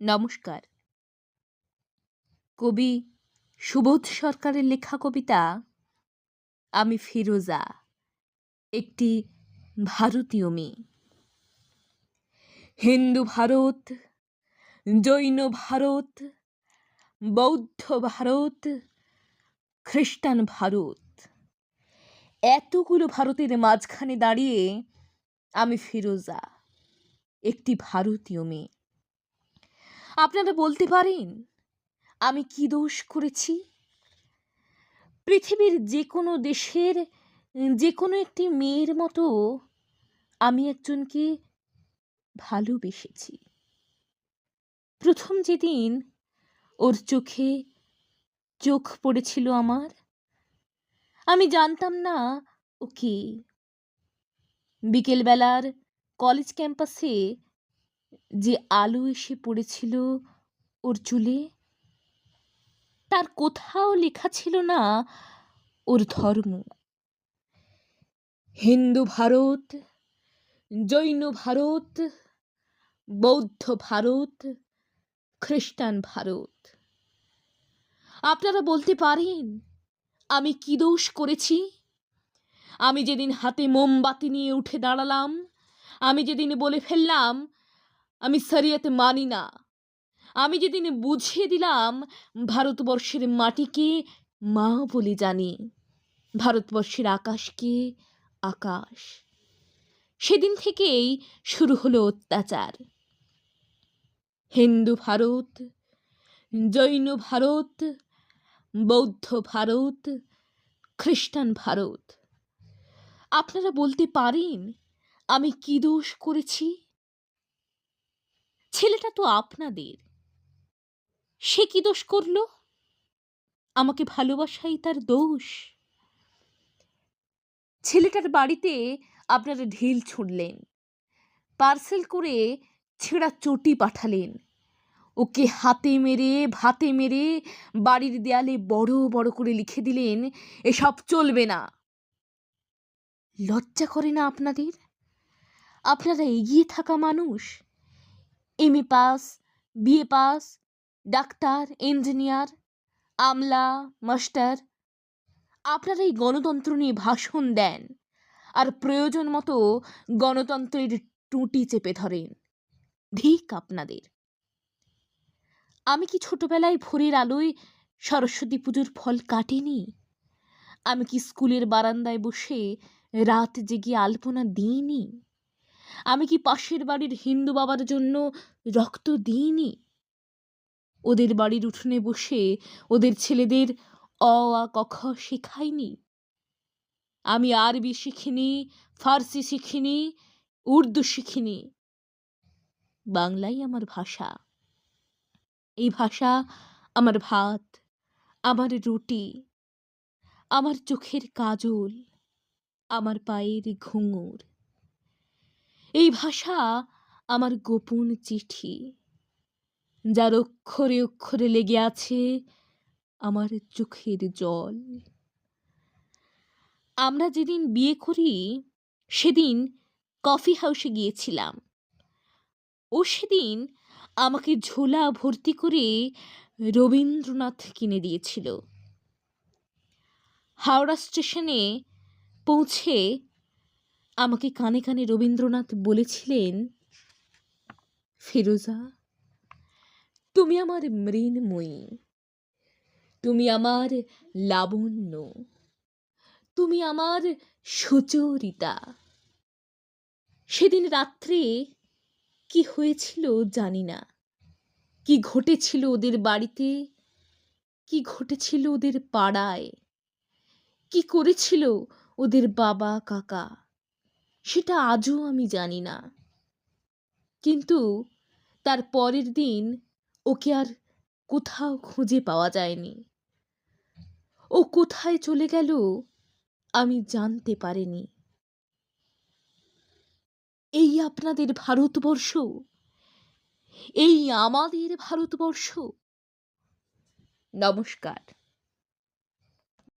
নমস্কার। কবি সুবোধ সরকারের লেখা কবিতা আমি ফিরোজা, একটি ভারতীয় মেয়ে। হিন্দু ভারত, জৈন ভারত, বৌদ্ধ ভারত, খ্রিস্টান ভারত, এতগুলো ভারতের মাঝখানে দাঁড়িয়ে আমি ফিরোজা, একটি ভারতীয় মেয়ে। আপনারা বলতে পারেন, আমি কি দোষ করেছি? পৃথিবীর যে কোনো দেশের যে কোনো একটি মেয়ের মতো আমি একজনকে ভালোবেসেছি। প্রথম যেদিন ওর চোখে চোখ পড়েছিল আমার, আমি জানতাম না ওকে। বিকেলবেলার কলেজ ক্যাম্পাসে যে আলো এসে পড়েছিল ওর চুলে? তার কোথাও লেখা ছিল না ওর ধর্ম। হিন্দু ভারত, জৈন ভারত, বৌদ্ধ ভারত, খ্রিস্টান ভারত। আপনারা বলতে পারেন, আমি কি দোষ করেছি? আমি যেদিন হাতে মোমবাতি নিয়ে উঠে দাঁড়ালাম, আমি যেদিন বলে ফেললাম আমি শরিয়ত মানি না। আমি যেদিন বুঝিয়ে দিলাম, ভারতবর্ষের মাটিকে মা বলে জানি, ভারতবর্ষের আকাশকে আকাশ। সেদিন থেকেই শুরু হলো অত্যাচার। হিন্দু ভারত, জৈন ভারত, বৌদ্ধ ভারত, খ্রিস্টান ভারত। আপনারা বলতে পারেন, আমি কি দোষ করেছি? ছেলেটা তো আপনাদের। সে কি দোষ করল? আমাকে ভালোবাসাই তার দোষ। ছেলেটার বাড়িতে আপনারা ঢিল ছুঁড়লেন, পার্সেল করে ছেঁড়া চটি পাঠালেন। ওকে হাতে মেরে, ভাতে মেরে বাড়ির দেয়ালে বড় বড় করে লিখে দিলেন, এসব চলবে না। লজ্জা করে না আপনাদের? আপনারা এগিয়ে থাকা মানুষ MA pass BA pass doctor engineer আমলা মাস্টার আপনারা এই গণতন্ত্র নিয়ে ভাষণ দেন আর প্রয়োজন মতো গণতন্ত্রের টুটি চেপে ধরেন। ধিক আপনাদের। আমি কি ছোটবেলায় ভোরের আলোয় সরস্বতী পুজোর ফল কাটিনি? আমি কি স্কুলের বারান্দায় বসে রাত জেগে আলপনা দিইনি? আমি কি পাশের বাড়ির হিন্দু বাবার জন্য রক্ত দিইনি? ওদের বাড়ির উঠোনে বসে ওদের ছেলেদের অ, আ কখ শেখাইনি। আমি আরবি শিখিনি, ফার্সি শিখিনি, উর্দু শিখিনি। বাংলাই আমার ভাষা। এই ভাষা আমার ভাত, আমার রুটি, আমার চোখের কাজল, আমার পায়ের ঘুঙুর। এই ভাষা আমার গোপন চিঠি, যার অক্ষরে অক্ষরে লেগে আছে আমার চোখের জল। আমরা যেদিন বিয়ে করি, সেদিন কফি হাউসে গিয়েছিলাম। ও সেদিন আমাকে ঝোলা ভর্তি করে রবীন্দ্রনাথ কিনে দিয়েছিল। হাওড়া স্টেশনে পৌঁছে আমাকে কানে কানে রবীন্দ্রনাথ বলেছিলেন, ফিরোজা, তুমি আমার মৃন্ময়ী, তুমি আমার লাবণ্য, তুমি আমার সুচরিতা। সেদিন রাত্রে কি হয়েছিল জানি না। কি ঘটেছিল ওদের বাড়িতে? কি ঘটেছিল ওদের পাড়ায়? কি করেছিল ওদের বাবা কাকা? সেটা আজও আমি জানি না। কিন্তু তার পরের দিন ওকে আর কোথাও খুঁজে পাওয়া যায়নি। ও কোথায় চলে গেল আমি জানতে পারিনি। এই আপনাদের ভারতবর্ষ? এই আমাদের ভারতবর্ষ? নমস্কার।